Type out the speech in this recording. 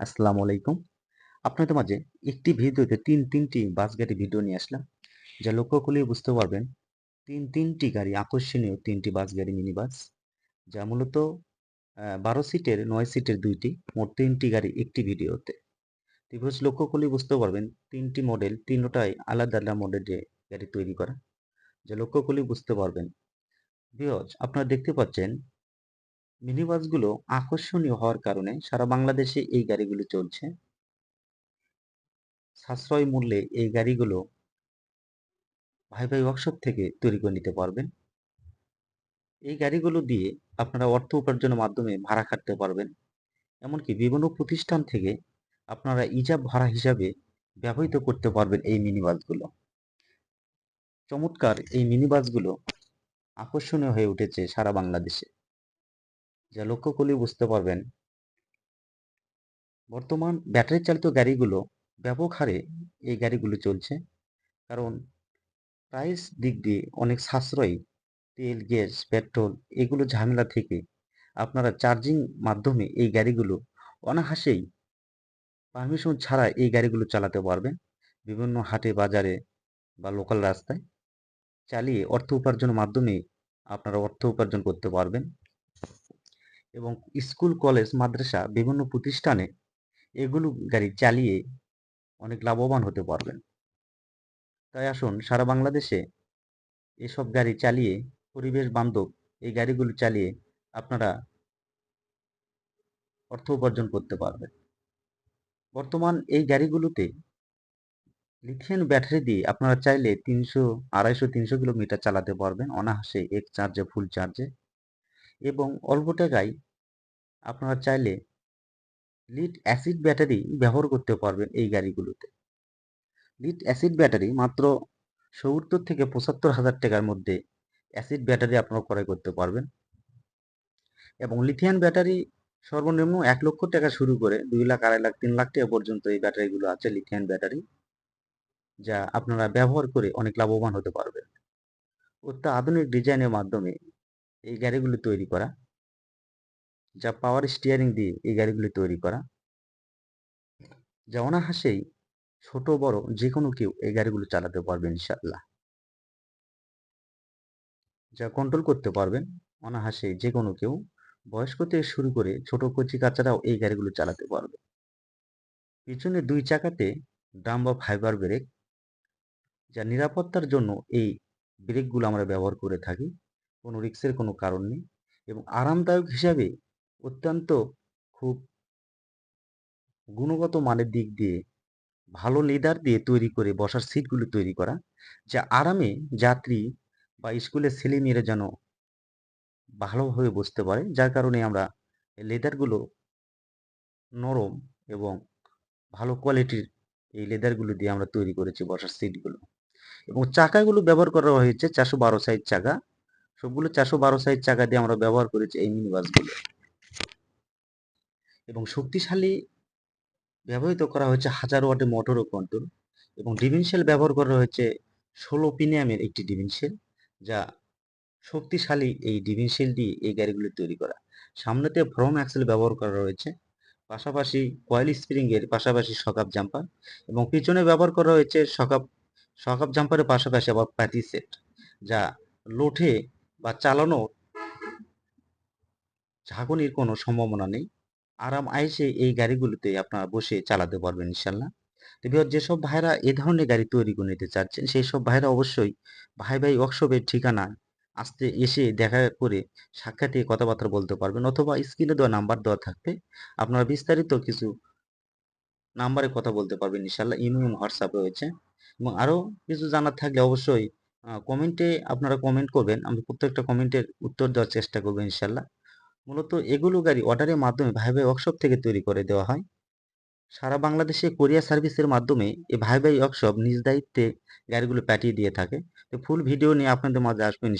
আসসালামু আলাইকুম। আপনাদের মাঝে একটি ভিডিওতে তিন তিনটি বাস গাড়ি ভিডিও নিয়ে আসলাম। যা লক্ষ্য করলে বুঝতে পারবেন, তিন তিনটি গাড়ি আকর্ষণীয় তিনটি বাস গাড়ি মিনি বাস যা মূলত বারো সিটের, নয় সিটের দুইটি, মোট তিনটি গাড়ি একটি ভিডিওতে। ত্রিভুজ লক্ষ্য করলে বুঝতে পারবেন, তিনটি মডেল তিনটাই আলাদা আলাদা মডেলের গাড়ি তৈরি করা। যা লক্ষ্য করলে বুঝতে পারবেন। বিহজ আপনারা দেখতে পাচ্ছেন মিনি বাসগুলো আকর্ষণীয় হওয়ার কারণে সারা বাংলাদেশে এই গাড়িগুলো চলছে। সাশ্রয় মূল্যে এই গাড়িগুলো ভাই ভাই ওয়ার্কশপ থেকে তৈরি করে নিতে পারবেন। এই গাড়িগুলো দিয়ে আপনারা অর্থ উপার্জনের মাধ্যমে ভাড়া খাটতে পারবেন। এমনকি বিভিন্ন প্রতিষ্ঠান থেকে আপনারা ইজাব ভাড়া হিসাবে ব্যবহৃত করতে পারবেন এই মিনি বাসগুলো চমৎকার এই মিনি বাসগুলো আকর্ষণীয় হয়ে উঠেছে সারা বাংলাদেশে। যা লক্ষ্য করলে বুঝতে পারবেন। বর্তমান ব্যাটারি চালিত গাড়িগুলো ব্যাপক হারে এই গাড়িগুলো চলছে। কারণ প্রাইস দিক দিয়ে অনেক সাশ্রয়ী। তেল, গ্যাস পেট্রোল এগুলো ঝামেলা থেকে আপনারা চার্জিং মাধ্যমে এই গাড়িগুলো অনাহাসেই পারমিশন ছাড়া এই গাড়িগুলো চালাতে পারবেন। বিভিন্ন হাটে, বাজারে বা লোকাল রাস্তায় চালিয়ে অর্থ উপার্জনের মাধ্যমে আপনারা অর্থ উপার্জন করতে পারবেন। এবং স্কুল, কলেজ, মাদ্রাসা বিভিন্ন প্রতিষ্ঠানে এগুলো গাড়ি চালিয়ে অনেক লাভবান হতে পারবেন। তাই আসুন, সারা বাংলাদেশে এসব গাড়ি চালিয়ে পরিবেশ বান্ধব এই গাড়িগুলো চালিয়ে আপনারা অর্থ উপার্জন করতে পারবেন। বর্তমান এই গাড়িগুলোতে লিথিয়াম ব্যাটারি দিয়ে আপনারা চাইলে তিনশো, আড়াইশো, তিনশো কিলোমিটার চালাতে পারবেন। অনাহাসে এক চার্জে, ফুল চার্জে। এবং অল্প টাকায় আপনারা চাইলে লিড অ্যাসিড ব্যাটারি ব্যবহার করতে পারবেন এই গাড়িগুলোতে। লিড অ্যাসিড ব্যাটারি মাত্র সত্তর থেকে পঁচাত্তর হাজার টাকার মধ্যে অ্যাসিড ব্যাটারি আপনারা ক্রয় করতে পারবেন। এবং লিথিয়াম ব্যাটারি সর্বনিম্ন এক লক্ষ টাকা শুরু করে দুই লাখ, আড়াই লাখ, তিন লাখ টাকা পর্যন্ত এই ব্যাটারিগুলো আছে লিথিয়াম ব্যাটারি, যা আপনারা ব্যবহার করে অনেক লাভবান হতে পারবেন। অত্যাধুনিক ডিজাইনের মাধ্যমে এই গাড়িগুলি তৈরি করা, যা পাওয়ার স্টিয়ারিং দিয়ে এই গাড়িগুলি তৈরি করা। যা অনাহাসেই ছোট, বড় যে কোনো কেউ এই গাড়িগুলো চালাতে পারবে ইনশাল্লাহ যা কন্ট্রোল করতে পারবেন অনাহাসে যে কোনো কেউ বয়স্ক থেকে শুরু করে ছোট কচি কাচারাও এই গাড়িগুলো চালাতে পারবে। পিছনে দুই চাকাতে ড্রাম বা ফাইবার ব্রেক যা নিরাপত্তার জন্য এই ব্রেকগুলো আমরা ব্যবহার করে থাকি। কোনো রিক্সের কোনো কারণ নেই এবং আরামদায়ক হিসাবে অত্যন্ত খুব গুণগত মানের দিক দিয়ে ভালো লেদার দিয়ে তৈরি করে বসার সিটগুলো তৈরি করা, যা আরামে যাত্রী বা স্কুলের ছেলে মেয়েরা যেন ভালোভাবে বসতে পারে, যার কারণে আমরা লেদারগুলো নরম এবং ভালো কোয়ালিটির এই লেদারগুলো দিয়ে আমরা তৈরি করেছি বসার সিটগুলো এবং চাকাগুলো ব্যবহার করা হয়েছে চারশো বারো সাইজ চাকা। সবগুলো চারশো বারো সাইজ চাকা দিয়ে আমরা ব্যবহার করেছি এই মিনি বাসগুলো এবং শক্তিশালী ব্যবহৃত করা হয়েছে হাজার ওয়াটের মোটর ও কন্ট্রোল এবং ডিভিনশেল ব্যবহার করা হয়েছে ষোলো পিনিয়ামের একটি ডিভিনশেল যা শক্তিশালী এই ডিভিনশেল দিয়ে এই গাড়িগুলি তৈরি করা। সামনেতে ফ্রম অ্যাক্সেল ব্যবহার করা রয়েছে পাশাপাশি কয়েল স্প্রিংয়ের পাশাপাশি সকাপ জাম্পার এবং পিছনে ব্যবহার করা হয়েছে সকাপ সকাপ জাম্পারের পাশাপাশি আবার প্যাটি সেট যা লোঠে বা চালানোর ঝাঁকুনির কোনো সম্ভাবনা নেই। আরাম আইসে এই গাড়িগুলোতে আপনারা বসে চালাতে পারবেন ইনশাল্লাহ। তবে যেসব ভাইরা এ ধরনের গাড়ি তৈরি করে নিতে চাচ্ছেন সেই সব ভাইরা অবশ্যই ভাই ভাই ওয়ার্কশপের ঠিকানা আসতে এসে দেখা করে সাক্ষাতে কথাবার্তা বলতে পারবেন অথবা স্ক্রিনে দেওয়া নাম্বার দেওয়া থাকবে। আপনারা বিস্তারিত কিছু নাম্বারে কথা বলতে পারবেন ইনশাল্লাহ। ইমো, হোয়াটসঅ্যাপ রয়েছে। এবং আরও কিছু জানার থাকলে অবশ্যই কমেন্টে আপনারা কমেন্ট করবেন, আমি প্রত্যেকটা কমেন্টের উত্তর দেওয়ার চেষ্টা করব ইনশাল্লাহ। মূলত এগুলো গাড়ি অর্ডারের মাধ্যমে ভাই ভাই ওয়ার্কশপ থেকে তৈরি করে দেওয়া হয়। সারা বাংলাদেশে কোরিয়া সার্ভিসের মাধ্যমে এই ভাই ভাই ওয়ার্কশপ নিজ দায়িত্বে গাড়িগুলো পাঠিয়ে দিয়ে থাকে। তো ফুল ভিডিও নিয়ে আপনাদের মাঝে আসবেন